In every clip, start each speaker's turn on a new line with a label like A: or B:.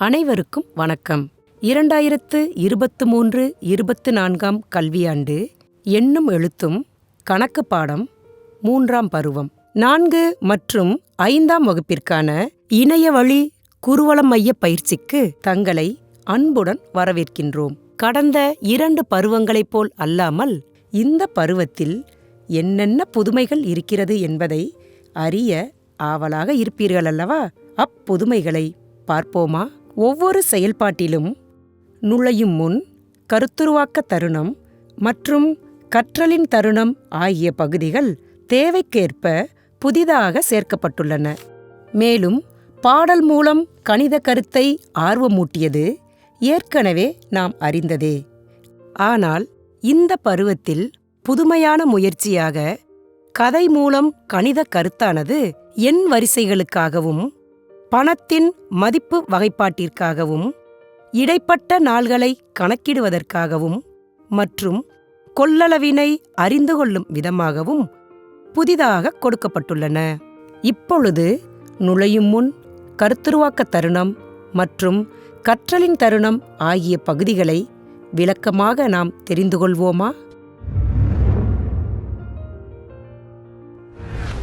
A: அனைவருக்கும் வணக்கம். இரண்டாயிரத்து இருபத்து மூன்று இருபத்து நான்காம் கல்வியாண்டு எண்ணும் எழுத்தும் கணக்கு பாடம் மூன்றாம் பருவம். நான்கு மற்றும் ஐந்தாம் வகுப்பிற்கான இணைய வழி குருவலம் மைய பயிற்சிக்கு தங்களை அன்புடன் வரவேற்கின்றோம். கடந்த இரண்டு பருவங்களைப் போல் அல்லாமல் இந்த பருவத்தில் என்னென்ன புதுமைகள் இருக்கிறது என்பதை அறிய ஆவலாக இருப்பீர்கள் அல்லவா? அப்புதுமைகளை பார்ப்போமா? ஒவ்வொரு செயல்பாட்டிலும் நுழையும் முன் கருத்துருவாக்க தருணம் மற்றும் கற்றலின் தருணம் ஆகிய பகுதிகள் தேவைக்கேற்ப புதிதாக சேர்க்கப்பட்டுள்ளன. மேலும் பாடல் மூலம் கணித கருத்தை ஆர்வமூட்டியது ஏற்கனவே நாம் அறிந்ததே. ஆனால் இந்த பருவத்தில் புதுமையான முயற்சியாக கதை மூலம் கணித கருத்தானது எண் வரிசைகளுக்காகவும் பணத்தின் மதிப்பு வகைப்பாட்டிற்காகவும் இடைப்பட்ட நாள்களை கணக்கிடுவதற்காகவும் மற்றும் கொள்ளளவினை அறிந்து கொள்ளும் விதமாகவும் புதிதாக கொடுக்கப்பட்டுள்ளன. இப்பொழுது நுழையும் முன் கருத்துருவாக்க தருணம் மற்றும் கற்றலின் தருணம் ஆகிய பகுதிகளை விளக்கமாக நாம் தெரிந்து கொள்வோமா?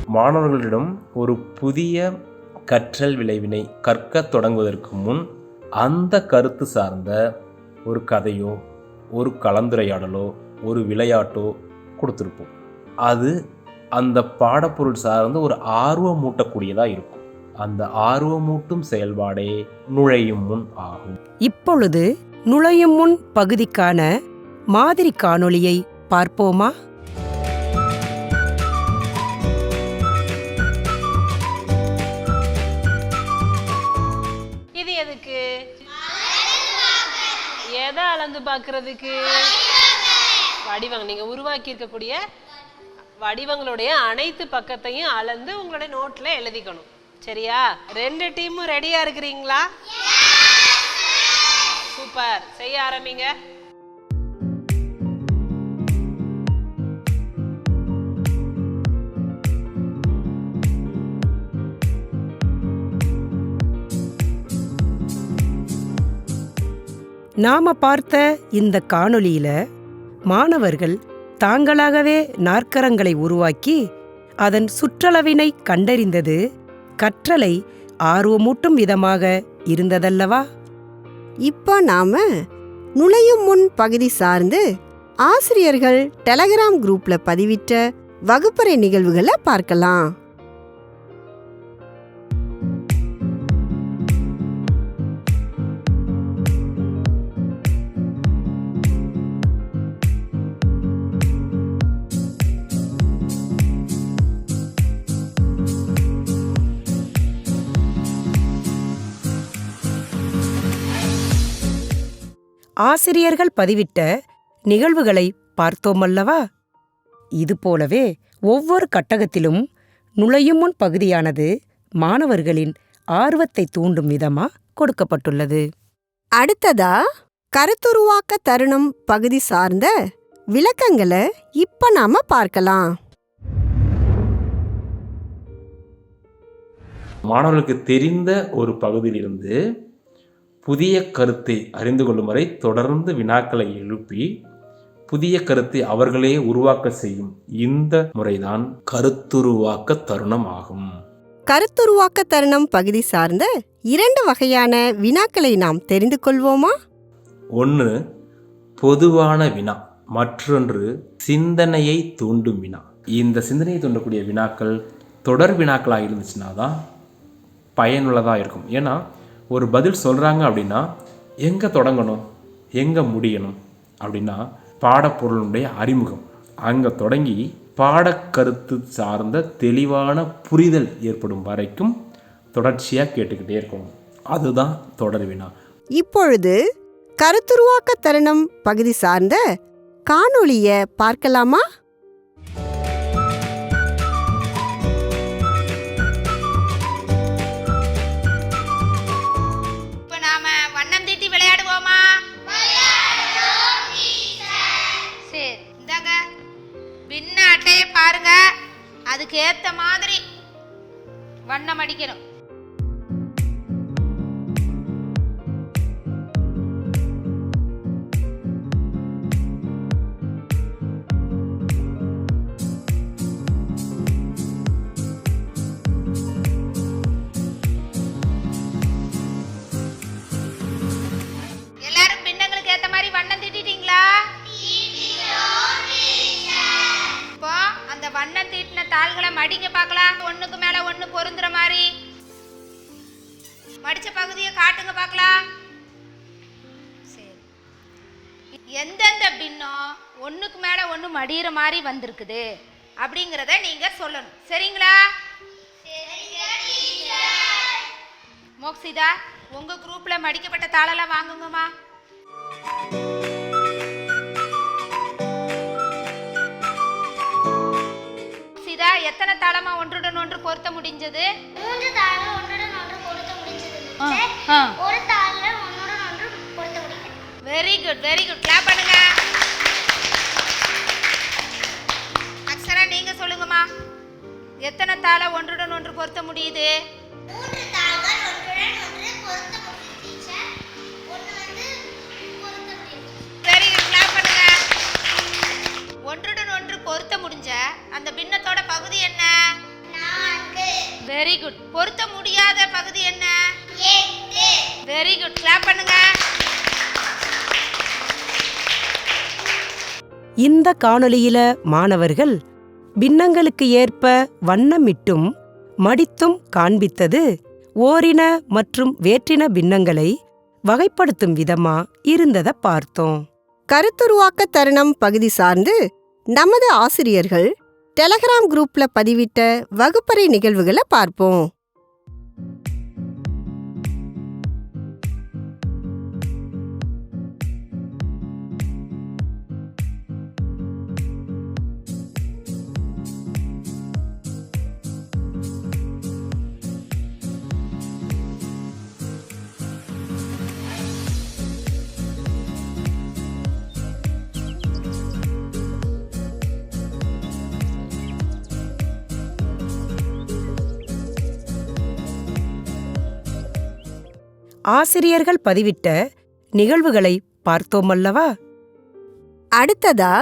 B: மாணவர்களிடம் ஒரு புதிய கற்றல் விளைவினை கற்கத் தொடங்குவதற்கு முன் அந்த கருத்து சார்ந்த ஒரு கதையோ ஒரு கலந்துரையாடலோ ஒரு விளையாட்டோ கொடுத்துருப்போம். அது அந்த பாடப்பொருள் சார்ந்து ஒரு ஆர்வமூட்டக்கூடியதாக இருக்கும். அந்த ஆர்வமூட்டும் செயல்பாடே நுழையும் முன் ஆகும்.
A: இப்பொழுது நுழையும் முன் பகுதிக்கான மாதிரி காணொளியை பார்ப்போமா?
C: அளந்து பார்க்கறதுக்கு? வடிவங்க நீங்க உருவாக்கி இருக்கக்கூடிய வடிவங்களுடைய அனைத்து பக்கத்தையும் அளந்து உங்களுடைய நோட்ல எழுதிக்கணும். சரியா? ரெண்டு டீமும் ரெடியா இருக்கிறீங்களா? சூப்பர். செய்ய ஆரம்பிங்க.
A: நாம பார்த்த இந்த காணொளியில மாணவர்கள் தாங்களாகவே நாற்கரங்களை உருவாக்கி அதன் சுற்றளவினை கண்டறிந்தது கற்றலை ஆர்வமூட்டும் விதமாக இருந்ததல்லவா?
D: இப்போ நாம நுழையும் முன் பகுதி சார்ந்து ஆசிரியர்கள் டெலகிராம் குரூப்ல பதிவிட்ட வகுப்பறை நிகழ்வுகளை பார்க்கலாம்.
A: ஆசிரியர்கள் பதிவிட்ட நிகழ்வுகளை பார்த்தோமல்லவா? இதுபோலவே ஒவ்வொரு கட்டகத்திலும் நுழையும் முன் பகுதியானது மாணவர்களின் ஆர்வத்தை தூண்டும் விதமா கொடுக்கப்பட்டுள்ளது.
D: அடுத்ததா கருத்துருவாக்க தருணம் பகுதி சார்ந்த விளக்கங்களை இப்ப நாம பார்க்கலாம்.
B: மாணவர்களுக்கு தெரிந்த ஒரு பகுதியிலிருந்து புதிய கருத்தை அறிந்து கொள்ளும் வரை தொடர்ந்து வினாக்களை எழுப்பி புதிய கருத்தை அவர்களே உருவாக்க செய்யும் இந்த முறைதான் கருத்துருவாக்க தருணம் ஆகும்
D: கருத்துருவாக்க தருணம் பகுதி சார்ந்த இரண்டு வகையான வினாக்களை நாம் தெரிந்து கொள்வோமா?
B: ஒன்று பொதுவான வினா மற்றொன்று சிந்தனையை தூண்டும் வினா. இந்த சிந்தனையை தூண்டக்கூடிய வினாக்கள் தொடர் வினாக்களாக இருந்துச்சுன்னா தான் பயனுள்ளதாக இருக்கும். ஏன்னா ஒரு பதில் சொல்கிறாங்க அப்படின்னா எங்கே தொடங்கணும்? எங்கே முடியணும்? அப்படின்னா பாடப்பொருளுடைய அறிமுகம். அங்கே தொடங்கி பாடக்கருத்து சார்ந்த தெளிவான புரிதல் ஏற்படும் வரைக்கும் தொடர்ச்சியாக கேட்டுக்கிட்டே இருக்கணும். அதுதான் தொடர் வினா.
D: இப்பொழுது கருத்துருவாக்க தருணம் பகுதி சார்ந்த காணொளியை பார்க்கலாமா?
E: பாருங்க. அதுக்கு ஏத்த மாதிரி வண்ணம் அடிக்கணும். ஒண்ணுக்கு மேல ஒண்ணு மடியிற மாதிரி வந்திருக்குது. அப்படிங்கிறத நீங்க சொல்லணும். சரிங்களா? மோக்சிதா உங்க குரூப்ல மடிக்கப்பட்ட தாளெல்லாம் வாங்குங்கம்மா. சீதா எத்தனை தாளமா ஒன்றுடன் ஒன்று பொருத்த முடிஞ்சது?
F: மூன்று தாள்கள் ஒன்றுடன் ஒன்று பொருத்த முடிஞ்சது. ஒரு தாள்ல ஒன்றுடன் ஒன்று பொருத்த முடியல
E: very good very good clap பண்ணுங்க. நீங்க சொல்லுங்கம்மா. எத்தனை தாளை ஒன்றுடன் ஒன்று பொருத்த முடியுது?
F: ஒன்றுடன் ஒன்று பொருத்த
E: முடிஞ்ச அந்த பின்னத்தோட பகுதி என்ன? வெரி குட் பொருத்த முடியாத பகுதி என்ன? வெரி குட் கிளாப் பண்ணுங்க.
A: இந்த காணொளியில மாணவர்கள் பின்னங்களுக்கு ஏற்ப வண்ணமிட்டும் மடித்தும் காண்பித்தது ஓரின மற்றும் வேற்றின பின்னங்களை வகைப்படுத்தும் விதமா இருந்ததை பார்த்தோம்.
D: கருத்துருவாக்க தருணம் பகுதி சார்ந்து நமது ஆசிரியர்கள் டெலகிராம் குரூப்ல பதிவிட்ட வகுப்பறை நிகழ்வுகளை பார்ப்போம்.
A: ஆசிரியர்கள் பதிவிட்ட நிகழ்வுகளை பார்த்தோமல்லவா?
D: அடுத்ததா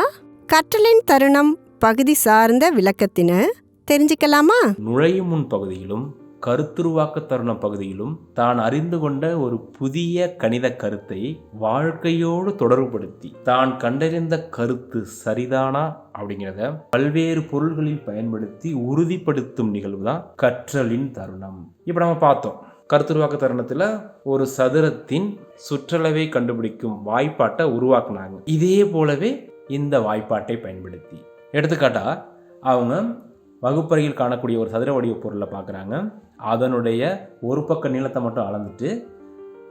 D: கற்றலின் தருணம் பகுதி சார்ந்த விளக்கத்தின தெரிஞ்சுக்கலாமா?
B: நுழையும் முன் பகுதியிலும் கருத்துருவாக்க தருண பகுதியிலும் தான் அறிந்து கொண்ட ஒரு புதிய கணித கருத்தை வாழ்க்கையோடு தொடர்புபடுத்தி தான் கண்டறிந்த கருத்து சரிதானா அப்படிங்கிறத பல்வேறு பொருள்களில் பயன்படுத்தி உறுதிப்படுத்தும் நிகழ்வு தான் கற்றலின் தருணம். இப்போ நம்ம பார்த்தோம். கருத்துருவாக்க தருணத்தில் ஒரு சதுரத்தின் சுற்றளவை கண்டுபிடிக்கும் வாய்ப்பாட்டை உருவாக்குனாங்க. இதே போலவே இந்த வாய்ப்பாட்டை பயன்படுத்தி. எடுத்துக்காட்டா அவங்க வகுப்பறையில் காணக்கூடிய ஒரு சதுர வடிவ பொருளை பார்க்குறாங்க. அதனுடைய ஒரு பக்க நீளத்தை மட்டும் அளந்துட்டு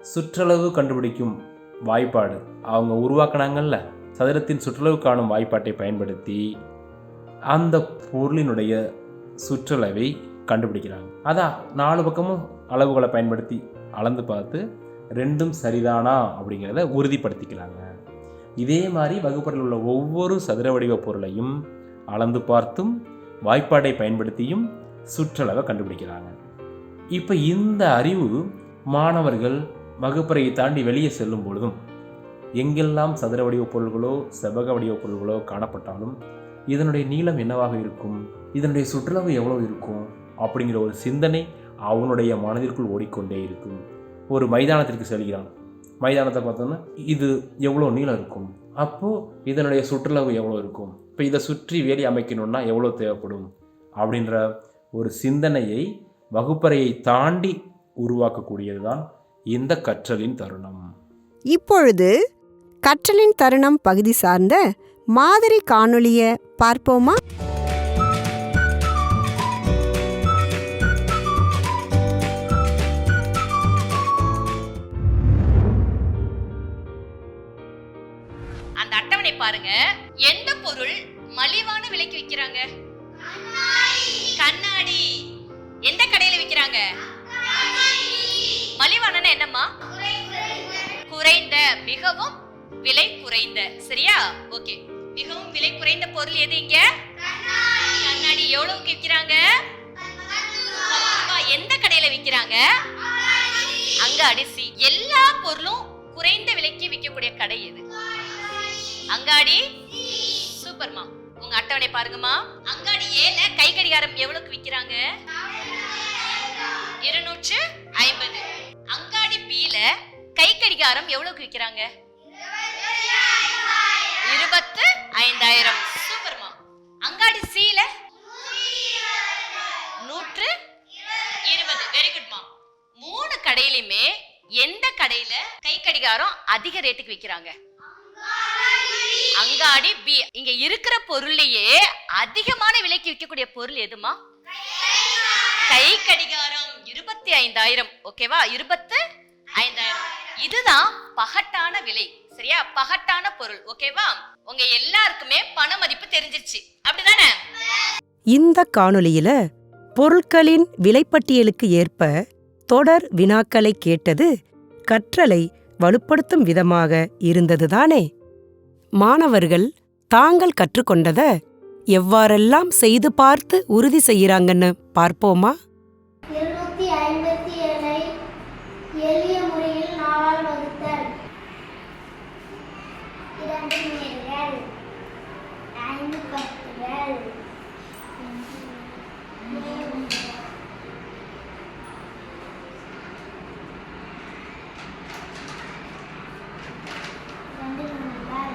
B: சுற்றளவு கண்டுபிடிக்கும் வாய்ப்பாடு அவங்க உருவாக்குனாங்கல்ல. சதுரத்தின் சுற்றளவு காணும் வாய்ப்பாட்டை பயன்படுத்தி அந்த பொருளினுடைய சுற்றளவை கண்டுபிடிக்கிறாங்க. அதான் நாலு பக்கமும் அளவுகளை பயன்படுத்தி அளந்து பார்த்து ரெண்டும் சரிதானா அப்படிங்கிறத உறுதிப்படுத்திக்கலாங்க. இதே மாதிரி வகுப்பறையில் உள்ள ஒவ்வொரு சதுர வடிவ பொருளையும் அளந்து பார்த்தும் வாய்ப்பாடை பயன்படுத்தியும் சுற்றளவை கண்டுபிடிக்கிறாங்க. இப்போ இந்த அறிவு மாணவர்கள் வகுப்பறையை தாண்டி வெளியே செல்லும் பொழுதும் எங்கெல்லாம் சதுர வடிவ பொருள்களோ செவ்வக வடிவ பொருள்களோ காணப்பட்டாலும் இதனுடைய நீளம் என்னவாக இருக்கும் இதனுடைய சுற்றளவு எவ்வளோ இருக்கும் அப்படிங்கிற ஒரு சிந்தனை அவனுடைய மனதிற்குள் ஓடிக்கொண்டே இருக்கும். ஒரு மைதானத்திற்கு செல்கிறான். மைதானத்தை பார்த்தோன்னா இது எவ்வளோ நீளம் இருக்கும்? அப்போது இதனுடைய சுற்றுலாவு எவ்வளோ இருக்கும்? இப்போ இதை சுற்றி வேலி அமைக்கணும்னா எவ்வளோ தேவைப்படும்? அப்படின்ற ஒரு சிந்தனையை வகுப்பறையை தாண்டி உருவாக்கக்கூடியது தான் இந்த கற்றலின் தருணம்.
D: இப்பொழுது கற்றலின் தருணம் பகுதி சார்ந்த மாதிரி காணொளியை பார்ப்போமா?
G: பாருங்க. எந்த பொருள் மலிவான விலைக்கு விக்கிறாங்க? கண்ணாடி. எந்த கடையில விக்கிறாங்க? மலிவான என்னம்மா? குறைந்த மிகவும் விலை குறைந்த. சரியா? ஓகே. மிகவும் விலை குறைந்த பொருள் எது இங்க? கண்ணாடி. எவ்வளவுக்கு விற்கிறாங்க எந்த கடையில விற்கிறாங்க அங்க அடிசி எல்லா பொருளும் குறைந்த விலைக்கு விற்கக்கூடிய கடை எது? அங்காடி. சூப்பர்மா உங்க அட்டவணை பாருங்கம்மா. அங்காடி ஏல கை கடிகாரம் எவ்வளவுக்கு விக்கிறாங்க? இருநூற்று ஐம்பது. அங்காடி பீல கை கடிகாரம் எவ்வளவுக்கு விக்கிறாங்க? இருபத்து ஐந்தாயிரம். சூப்பர்மா அங்காடி சீல நூற்று இருபது. வெரி குட்மா மூணு கடையிலுமே எந்த கடையில கை கடிகாரம் அதிக ரேட்டுக்கு விக்கிறாங்க? அங்காடி பி இங்க இருக்கிற பொருளையே அதிகமான விலைக்கு விற்கக்கூடிய பொருள் எதுமா? கை கடிகாரம். இருபத்தி ஐந்தாயிரம். ஓகேவா இருபத்து ஐந்தாயிரம். இதுதான் பகட்டான விலை. சரியா? பகட்டான பொருள். ஓகேவா உங்க எல்லாருக்குமே பண மதிப்பு தெரிஞ்சிருச்சு. அப்படிதானே?
A: இந்த காணொளியில பொருட்களின் விலைப்பட்டியலுக்கு ஏற்ப தொடர் வினாக்களை கேட்டது கற்றலை வலுப்படுத்தும் விதமாக இருந்ததுதானே? மாணவர்கள் தாங்கள் கற்றுக்கொண்டத எவ்வாறெல்லாம் செய்து பார்த்து உறுதி செய்யறாங்கன்னு பார்ப்போமா
F: இருநூத்தி ஐம்பத்தி ஏழை எளிய முறையில் நாலால் வகுத்தல் இரண்டு நூறுகள் ஐந்து பத்துகள் இரண்டு நூறுகள்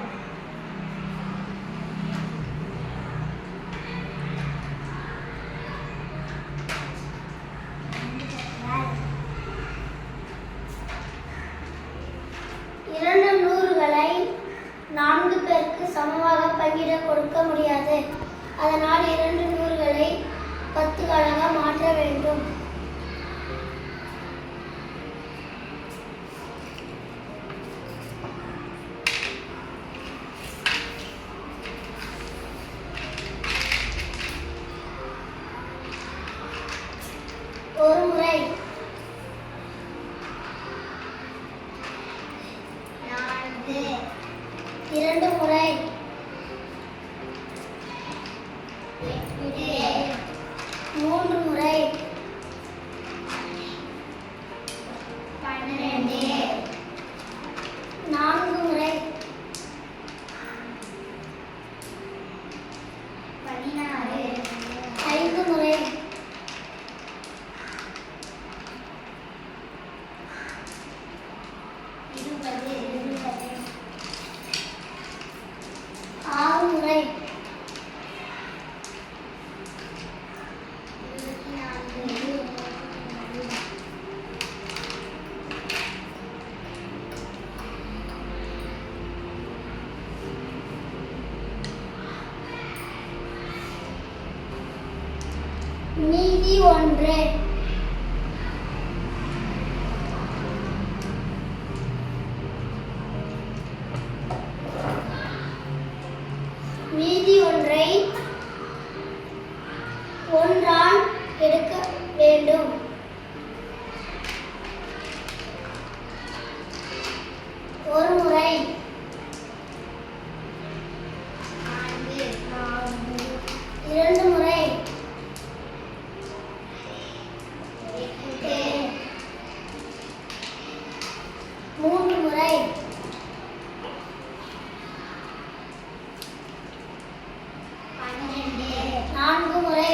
F: இரண்டு நூறுகளை நான்கு பேருக்கு அளவிட கொடுக்க முடியாது. அதனால் இரண்டு நூறுகளை பத்துகளாக மாற்ற வேண்டும். மூன்று முறை பன்னிரண்டு நான்கு முறை பதினாறு ஐந்து முறை இருபது இருபது ஆறு முறை இருபத்தி நான்கு இருபத்தி நான்கு. மீதி ஒன்று மீதி ஒன்றை ஒன்றால் எடுக்க வேண்டும் ஒரு முறை இரண்டு முறை எட்டு. மூன்று முறை பன்னிரண்டு நான்கு முறை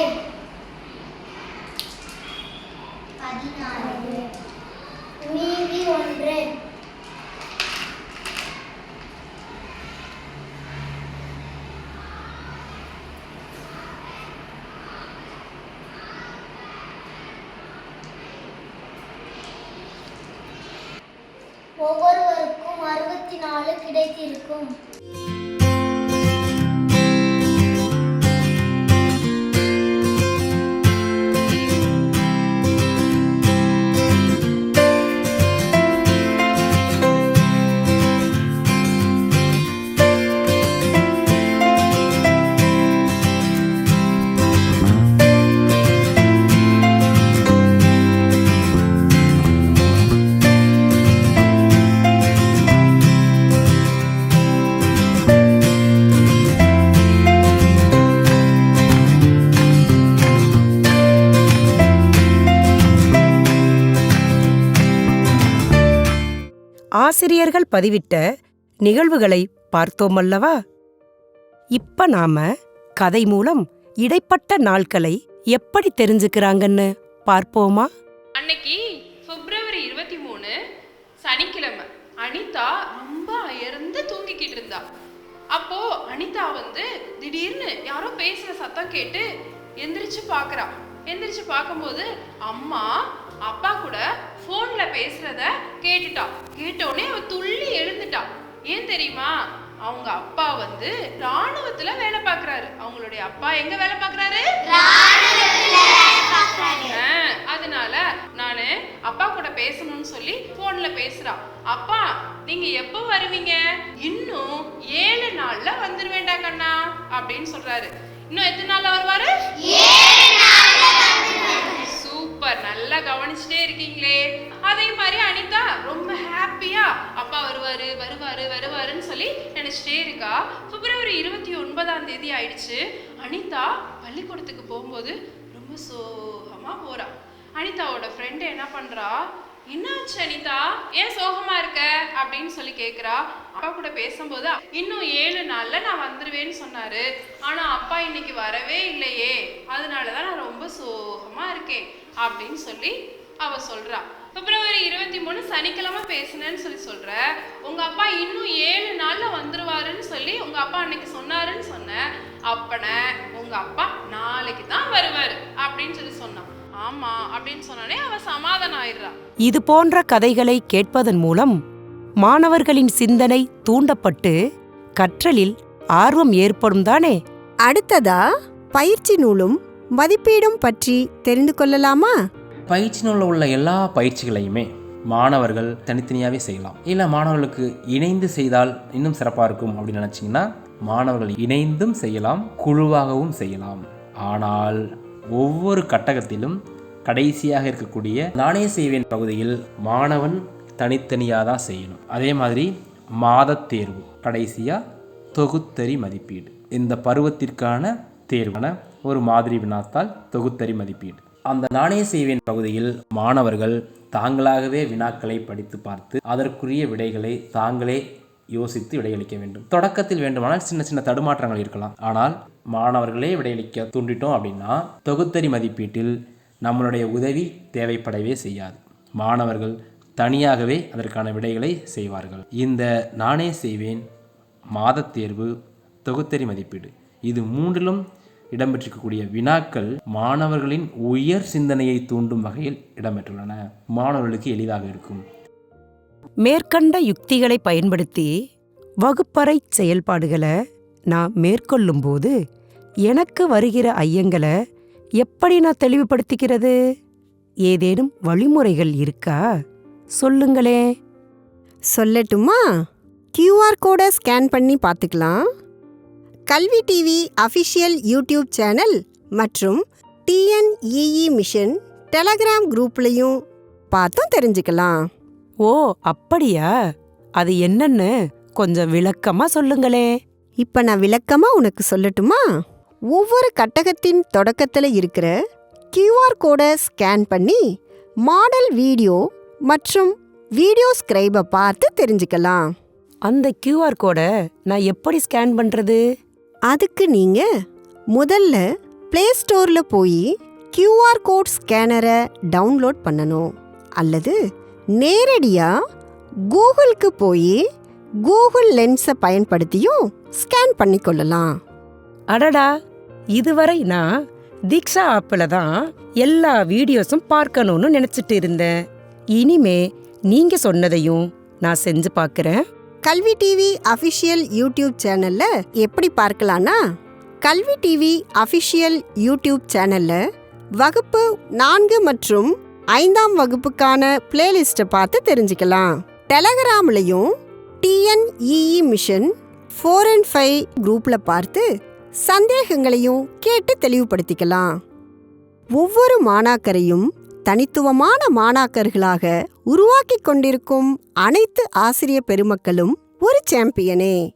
F: பதினாறு மீதி ஒன்று ஒவ்வொருவருக்கும் அறுபத்தி கிடைத்திருக்கும்.
A: ஆசிரியர்கள் பதிவிட்ட நிகழ்வுகளை பார்த்தோமல்லவா? இப்ப நாம கதை மூலம் இடைப்பட்ட நாட்களை எப்படி தெரிஞ்சுக்கிறாங்கன்னு பார்ப்போமா?
H: அன்னைக்கு பிப்ரவரி இருபத்தி மூணு சனிக்கிழமை. அனிதா ரொம்ப அயர்ந்து தூங்கிக்கிட்டு இருந்தா. அப்போ அனிதா வந்து திடீர்னு யாரோ பேசுற சத்தம் கேட்டு எந்திரிச்சு பாக்குறா. எந்திரிச்சு பார்க்கும்போது அம்மா அப்பா கூட ஃபோன்ல பேசுறத கேட்டுட்டா கேட்ட உடனே அவ துள்ளி எழுந்துட்டா ஏன் தெரியுமா? அவங்க அப்பா வந்து ராணுவத்துல வேலை பார்க்கறாரு. அவங்களுடைய அப்பா எங்க வேலை பார்க்கறாரு? அதனால நானு அப்பா கூட பேசணும்னு சொல்லி போன்ல பேசுறா அப்பா நீங்க எப்போ வருவீங்க? இன்னும் ஏழு நாள்ல வந்துருவேண்டா கண்ணா அப்படின்னு சொல்றாரு. இன்னும் எத்தனை நாள்ல வருவாரு? சூப்பர். நல்லா கவனிச்சுட்டே இருக்கீங்களே. அதே மாதிரி அனிதா ரொம்ப ஹாப்பியா அப்பா வருவாரு வருவாரு வருவாருன்னு சொல்லி நினைச்சிட்டே இருக்கா. பிப்ரவரி இருபத்தி ஒன்பதாம் தேதி ஆயிடுச்சு. அனிதா பள்ளிக்கூடத்துக்கு போகும்போது ரொம்ப சோகமா போறா. அனிதாவோட ஃப்ரெண்டு என்ன பண்றா? என்னாச்சு அனிதா? ஏன் சோகமா இருக்க? அப்படின்னு சொல்லி கேக்குறா. அப்பா கூட பேசும்போது இன்னும் ஏழு நாள்ல நான் வந்துருவேன்னு சொன்னாரு. ஆனா அப்பா இன்னைக்கு வரவே இல்லையே. அதனாலதான் நான் ரொம்ப சோகமா இருக்கேன். அப்படின்னு சொல்லி அவ சொல்றா. பிப்ரவரி இருபத்தி மூணு சனிக்கிழமை பேசினேன்னு சொல்லி சொல்ற. உங்க அப்பா இன்னும் ஏழு நாள்ல வந்துருவாருன்னு சொல்லி உங்க அப்பா அன்னைக்கு சொன்னாருன்னு சொன்ன. அப்பன உங்க அப்பா நாளைக்கு தான் வருவாரு. அப்படின்னு சொல்லி சொன்னான். ஆமா அப்படின்னு சொன்னோடனே அவ சமாதானம் ஆயிடுறா.
A: இது போன்ற கதைகளை கேட்பதன் மூலம் மாணவர்களின் சிந்தனை தூண்டப்பட்டு கற்றலில் ஆர்வம் ஏற்படும் தானே?
D: அடுத்ததா பயிற்சி நூலும் மதிப்பீடும் பற்றி தெரிந்து கொள்ளலாமா?
B: பயிற்சி நூலில் உள்ள எல்லா பயிற்சிகளையுமே மாணவர்கள் தனித்தனியாகவே செய்யலாம். இல்லை மாணவர்களுக்கு இணைந்து செய்தால் இன்னும் சிறப்பாக இருக்கும் அப்படின்னு நினச்சிங்கன்னா மாணவர்கள் இணைந்தும் செய்யலாம் குழுவாகவும் செய்யலாம். ஆனால் ஒவ்வொரு கட்டகத்திலும் கடைசியாக இருக்கக்கூடிய நானே செய்வேன் பகுதியில் மாணவன் தனித்தனியாக தான் செய்யணும். அதே மாதிரி மாதத் தேர்வு கடைசியாக தொகுத்தறி மதிப்பீடு. இந்த பருவத்திற்கான தேர்வான ஒரு மாதிரி வினாத்தால் தொகுத்தறி மதிப்பீடு. அந்த நானே செய்வேன் பகுதியில் மாணவர்கள் தாங்களாகவே வினாக்களை படித்து பார்த்து அதற்குரிய விடைகளை தாங்களே யோசித்து விடையளிக்க வேண்டும். தொடக்கத்தில் வேண்டுமானால் சின்ன சின்ன தடுமாற்றங்கள் இருக்கலாம். ஆனால் மாணவர்களே விடையளிக்க தூண்டிட்டோம் அப்படின்னா தொகுத்தறி மதிப்பீட்டில் நம்மளுடைய உதவி தேவைப்படவே செய்யாது. மாணவர்கள் தனியாகவே அதற்கான விடைகளை செய்வார்கள். இந்த நானே செய்வேன் மாதத் தேர்வு தொகுத்தறி மதிப்பீடு. இது மூன்றிலும் இடம்பெற்றிருக்கக்கூடிய வினாக்கள் மாணவர்களின் உயர் சிந்தனையை தூண்டும் வகையில் இடம்பெற்றுள்ளன. மாணவர்களுக்கு எளிதாக இருக்கும்.
A: மேற்கண்ட யுக்திகளை பயன்படுத்தி வகுப்பறை செயல்பாடுகளை நான் மேற்கொள்ளும்போது எனக்கு வருகிற ஐயங்களை எப்படி நான் தெளிவுபடுத்திக்கிறது? ஏதேனும் வழிமுறைகள் இருக்கா? சொல்லுங்களே.
D: சொல்லட்டுமா? கியூஆர் கோடை ஸ்கேன் பண்ணி பார்த்துக்கலாம். கல்வி டிவி அஃபிஷியல் யூடியூப் சேனல் மற்றும் டிஎன்இஇ மிஷன் டெலகிராம் குரூப்லையும் பார்த்தும் தெரிஞ்சுக்கலாம்.
A: ஓ அப்படியா? அது என்னன்னு கொஞ்சம் விளக்கமா சொல்லுங்களே.
D: இப்ப நான் விளக்கமா உனக்கு சொல்லட்டுமா? ஒவ்வொரு கட்டகத்தின் தொடக்கத்துல இருக்கிற கியூஆர் கோடை ஸ்கேன் பண்ணி மாடல் வீடியோ மற்றும் வீடியோ ஸ்கிரைபை பார்த்து தெரிஞ்சுக்கலாம்.
A: அந்த கியூஆர் கோடை நான் எப்படி ஸ்கேன் பண்றது?
D: அதுக்கு நீங்க முதல்ல ப்ளே ஸ்டோர்ல போய் கியூஆர் கோட் ஸ்கேனரை டவுன்லோட் பண்ணணும். அல்லது நேரடியா கூகுளுக்கு போய் கூகுள் லென்ஸை பயன்படுத்தியும் ஸ்கேன் பண்ணிக்கொள்ளலாம்.
A: அடடா! இதுவரை நான் தீக்ஷா ஆப்பில் தான் எல்லா வீடியோஸும் பார்க்கணும்னு நினைச்சிட்டு இருந்தேன். இனிமே நீங்க சொன்னதையும் நான் செஞ்சு பார்க்கறேன்
D: கல்வி டிவி அஃபிஷியல் யூடியூப் சேனல்ல எப்படி பார்க்கலாம்னா கல்வி டிவி அஃபிஷியல் யூடியூப் சேனல்ல வகுப்பு நான்கு மற்றும் ஐந்தாம் வகுப்புக்கான பிளேலிஸ்ட்டை பார்த்து தெரிஞ்சுக்கலாம். டெலகிராம்லையும் TNEE mission four and five குரூப்பில் பார்த்து சந்தேகங்களையும் கேட்டு தெளிவுபடுத்திக்கலாம். ஒவ்வொரு மாணாக்கரையும் தனித்துவமான மாணாக்கர்களாக உருவாக்கிக் கொண்டிருக்கும் அனைத்து ஆசிரிய பெருமக்களும் ஒரு சாம்பியனே